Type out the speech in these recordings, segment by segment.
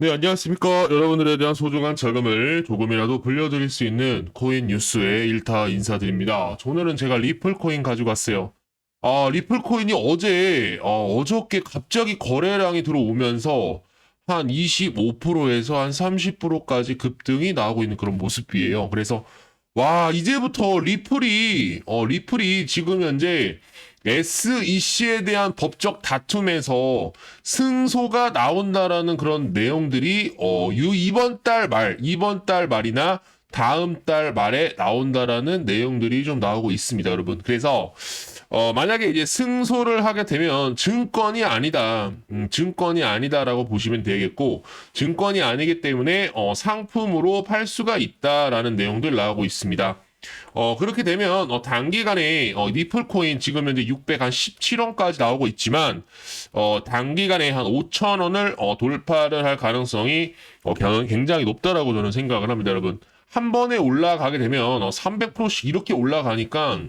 네, 안녕하십니까. 여러분들에 대한 소중한 자금을 조금이라도 불려드릴 수 있는 코인 뉴스의 일타 인사드립니다. 오늘은 제가 리플 코인 가지고 왔어요. 아, 리플 코인이 어제, 어, 어저께 갑자기 거래량이 들어오면서 한 25%에서 한 30%까지 급등이 나오고 있는 그런 모습이에요. 그래서, 와, 이제부터 리플이, 어, 리플이 지금 현재 SEC에 대한 법적 다툼에서 승소가 나온다라는 그런 내용들이 어, 유 이번 달 말, 이번 달 말이나 다음 달 말에 나온다라는 내용들이 좀 나오고 있습니다, 여러분. 그래서 어, 만약에 이제 승소를 하게 되면 증권이 아니다, 음, 증권이 아니다라고 보시면 되겠고, 증권이 아니기 때문에 어, 상품으로 팔 수가 있다라는 내용들 나오고 있습니다. 어, 그렇게 되면, 어, 단기간에, 어, 리플코인 지금 현재 617원까지 나오고 있지만, 어, 단기간에 한 5천 원을, 어, 돌파를 할 가능성이, 어, 경- 굉장히 높다라고 저는 생각을 합니다, 여러분. 한 번에 올라가게 되면, 어, 300%씩 이렇게 올라가니까,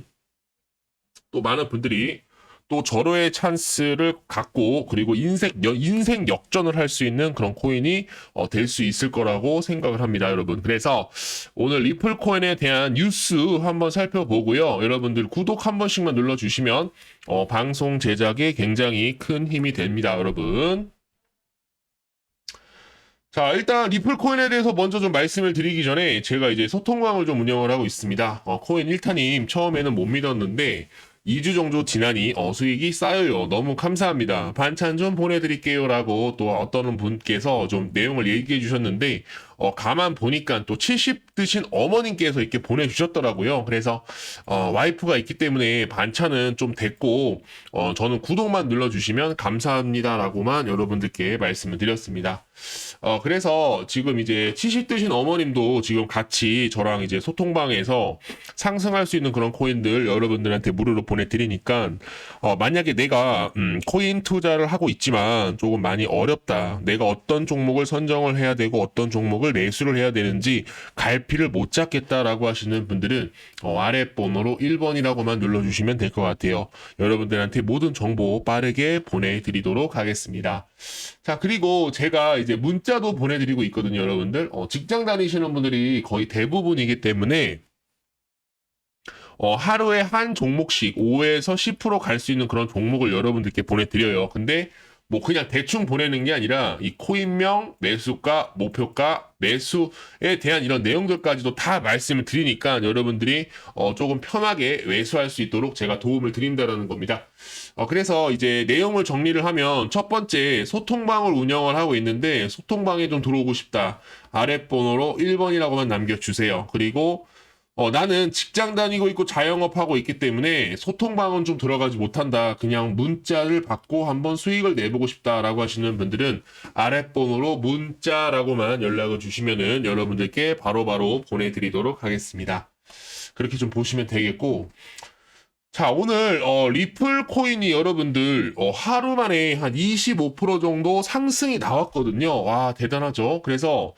또 많은 분들이 또 절호의 찬스를 갖고 그리고 인생 여- 인생 역전을 할 수 있는 그런 코인이 어, 될 수 있을 거라고 생각을 합니다, 여러분. 그래서 오늘 리플 코인에 대한 뉴스 한번 살펴보고요. 여러분들 구독 한 번씩만 눌러 주시면 어, 방송 제작에 굉장히 큰 힘이 됩니다, 여러분. 자, 일단 리플 코인에 대해서 먼저 좀 말씀을 드리기 전에 제가 이제 소통방을 좀 운영을 하고 있습니다. 어, 코인 1타님 처음에는 못 믿었는데 2주 정도 지나니 어, 수익이 쌓여요. 너무 감사합니다. 반찬 좀 보내드릴게요 라고 또 어떤 분께서 좀 내용을 얘기해 주셨는데 어, 가만 보니까 또 70 드신 어머님께서 이렇게 보내주셨더라고요. 그래서 어, 와이프가 있기 때문에 반찬은 좀 됐고 어, 저는 구독만 눌러주시면 감사합니다라고만 여러분들께 말씀을 드렸습니다. 어, 그래서 지금 이제 70 드신 어머님도 지금 같이 저랑 이제 소통방에서 상승할 수 있는 그런 코인들 여러분들한테 무료로 보내드리니까, 어, 만약에 내가, 음, 코인 투자를 하고 있지만 조금 많이 어렵다. 내가 어떤 종목을 선정을 해야 되고 어떤 종목을 매수를 해야 되는지 갈피를 못 잡겠다라고 하시는 분들은, 어, 아랫번호로 1번이라고만 눌러주시면 될 것 같아요. 여러분들한테 모든 정보 빠르게 보내드리도록 하겠습니다. 자, 그리고 제가 이제 문자도 보내드리고 있거든요, 여러분들. 어, 직장 다니시는 분들이 거의 대부분이기 때문에, 어, 하루에 한 종목씩 5에서 10%갈 수 있는 그런 종목을 여러분들께 보내드려요. 근데 뭐 그냥 대충 보내는 게 아니라 이 코인명, 매수가, 목표가, 매수에 대한 이런 내용들까지도 다 말씀을 드리니까 여러분들이 어, 조금 편하게 매수할 수 있도록 제가 도움을 드린다라는 겁니다. 어, 그래서 이제 내용을 정리를 하면 첫 번째 소통방을 운영을 하고 있는데 소통방에 좀 들어오고 싶다. 아랫 번호로 1번이라고만 남겨주세요. 그리고 어, 나는 직장 다니고 있고 자영업하고 있기 때문에 소통 방은 좀 들어가지 못한다. 그냥 문자를 받고 한번 수익을 내보고 싶다라고 하시는 분들은 아랫번호로 문자라고만 연락을 주시면은 여러분들께 바로바로 보내드리도록 하겠습니다. 그렇게 좀 보시면 되겠고, 자, 오늘, 어, 리플 코인이 여러분들, 어, 하루 만에 한 25% 정도 상승이 나왔거든요. 와, 대단하죠? 그래서,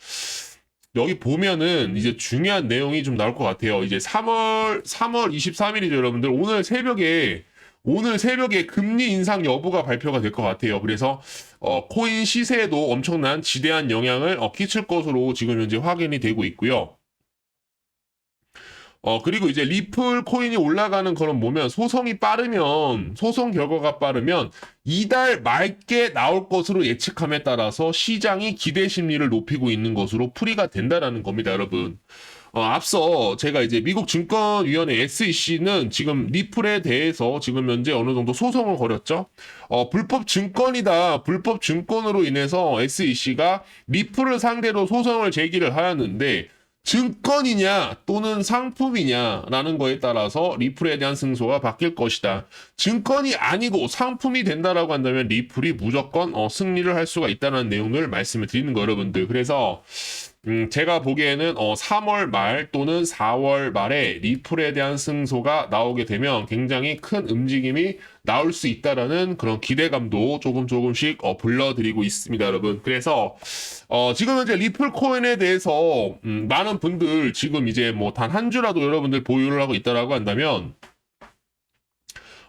여기 보면은 이제 중요한 내용이 좀 나올 것 같아요. 이제 3월, 3월 23일이죠, 여러분들. 오늘 새벽에, 오늘 새벽에 금리 인상 여부가 발표가 될 것 같아요. 그래서, 어, 코인 시세에도 엄청난 지대한 영향을 어, 끼칠 것으로 지금 현재 확인이 되고 있고요. 어, 그리고 이제 리플 코인이 올라가는 거는 보면 소송이 빠르면, 소송 결과가 빠르면 이달 말께 나올 것으로 예측함에 따라서 시장이 기대 심리를 높이고 있는 것으로 풀이가 된다라는 겁니다, 여러분. 어, 앞서 제가 이제 미국 증권위원회 SEC는 지금 리플에 대해서 지금 현재 어느 정도 소송을 걸었죠. 어, 불법 증권이다. 불법 증권으로 인해서 SEC가 리플을 상대로 소송을 제기를 하였는데 증권이냐 또는 상품이냐라는 거에 따라서 리플에 대한 승소가 바뀔 것이다. 증권이 아니고 상품이 된다라고 한다면 리플이 무조건 어, 승리를 할 수가 있다는 내용을 말씀을 드리는 거 여러분들. 그래서 음, 제가 보기에는 어, 3월 말 또는 4월 말에 리플에 대한 승소가 나오게 되면 굉장히 큰 움직임이 나올 수 있다라는 그런 기대감도 조금 조금씩 어, 불러드리고 있습니다, 여러분. 그래서 어, 지금 현재 리플 코인에 대해서 음, 많은 분들 지금 이제 뭐 단 한 주라도 여러분들 보유를 하고 있다라고 한다면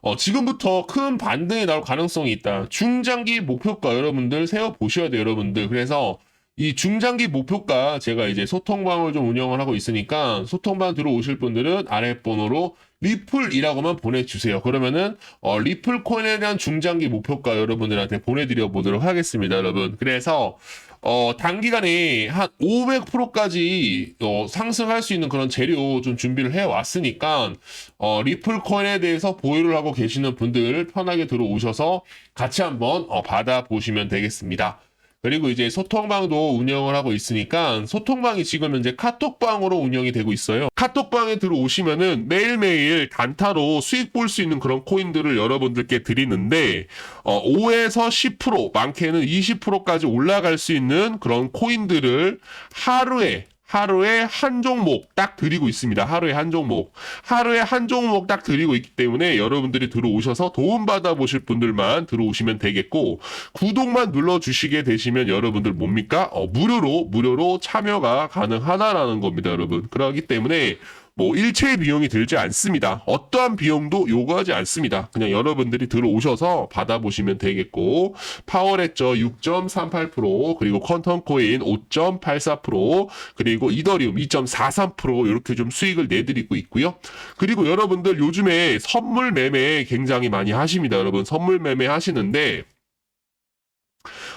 어, 지금부터 큰 반등이 나올 가능성이 있다. 중장기 목표가 여러분들 세워 보셔야 돼요, 여러분들. 그래서 이 중장기 목표가 제가 이제 소통방을 좀 운영을 하고 있으니까 소통방 들어오실 분들은 아래 번호로 리플이라고만 보내주세요. 그러면은 어, 리플 코인에 대한 중장기 목표가 여러분들한테 보내드려 보도록 하겠습니다, 여러분. 그래서 어, 단기간에 한 500%까지 어, 상승할 수 있는 그런 재료 좀 준비를 해 왔으니까 어, 리플 코인에 대해서 보유를 하고 계시는 분들 편하게 들어오셔서 같이 한번 어, 받아 보시면 되겠습니다. 그리고 이제 소통방도 운영을 하고 있으니까 소통방이 지금 현재 카톡방으로 운영이 되고 있어요. 카톡방에 들어오시면은 매일매일 단타로 수익 볼 수 있는 그런 코인들을 여러분들께 드리는데 어, 5에서 10% 많게는 20%까지 올라갈 수 있는 그런 코인들을 하루에 하루에 한 종목 딱 드리고 있습니다. 하루에 한 종목. 하루에 한 종목 딱 드리고 있기 때문에 여러분들이 들어오셔서 도움받아 보실 분들만 들어오시면 되겠고, 구독만 눌러주시게 되시면 여러분들 뭡니까? 어, 무료로, 무료로 참여가 가능하다라는 겁니다, 여러분. 그러기 때문에 뭐 일체의 비용이 들지 않습니다. 어떠한 비용도 요구하지 않습니다. 그냥 여러분들이 들어오셔서 받아보시면 되겠고 파워레저 6.38% 그리고 퀀텀 코인 5.84% 그리고 이더리움 2.43% 이렇게 좀 수익을 내드리고 있고요. 그리고 여러분들 요즘에 선물 매매 굉장히 많이 하십니다. 여러분 선물 매매 하시는데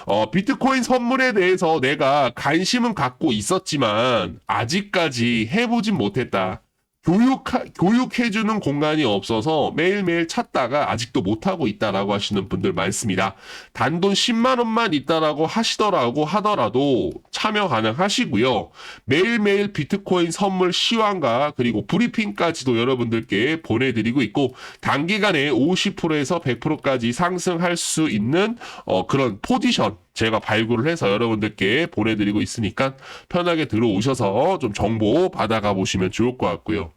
어, 비트코인 선물에 대해서 내가 관심은 갖고 있었지만 아직까지 해보진 못했다. 교육, 교육해주는 공간이 없어서 매일매일 찾다가 아직도 못하고 있다라고 하시는 분들 많습니다. 단돈 10만 원만 있다라고 하시더라고 하더라도 참여 가능하시고요. 매일매일 비트코인 선물 시황과 그리고 브리핑까지도 여러분들께 보내드리고 있고, 단기간에 50%에서 100%까지 상승할 수 있는 어, 그런 포지션, 제가 발굴을 해서 여러분들께 보내드리고 있으니까 편하게 들어오셔서 좀 정보 받아가 보시면 좋을 것 같고요.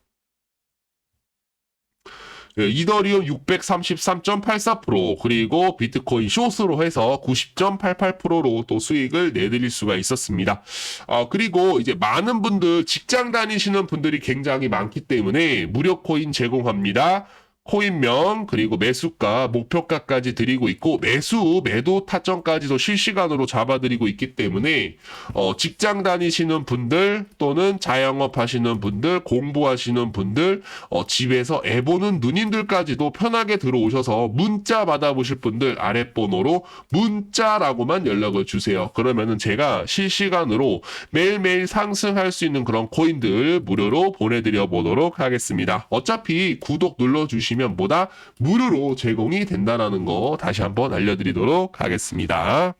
예, 이더리움 633.84% 그리고 비트코인 숏으로 해서 90.88%로 또 수익을 내드릴 수가 있었습니다. 어, 그리고 이제 많은 분들 직장 다니시는 분들이 굉장히 많기 때문에 무료 코인 제공합니다. 코인명 그리고 매수가 목표가까지 드리고 있고 매수 매도 타점까지도 실시간으로 잡아드리고 있기 때문에 어, 직장 다니시는 분들 또는 자영업 하시는 분들 공부하시는 분들 어, 집에서 애 보는 누님들까지도 편하게 들어오셔서 문자 받아보실 분들 아랫번호로 문자라고만 연락을 주세요. 그러면은 제가 실시간으로 매일매일 상승할 수 있는 그런 코인들 무료로 보내드려 보도록 하겠습니다. 어차피 구독 눌러주시면 뭐다 무료로 제공이 된다라는 거 다시 한번 알려드리도록 하겠습니다.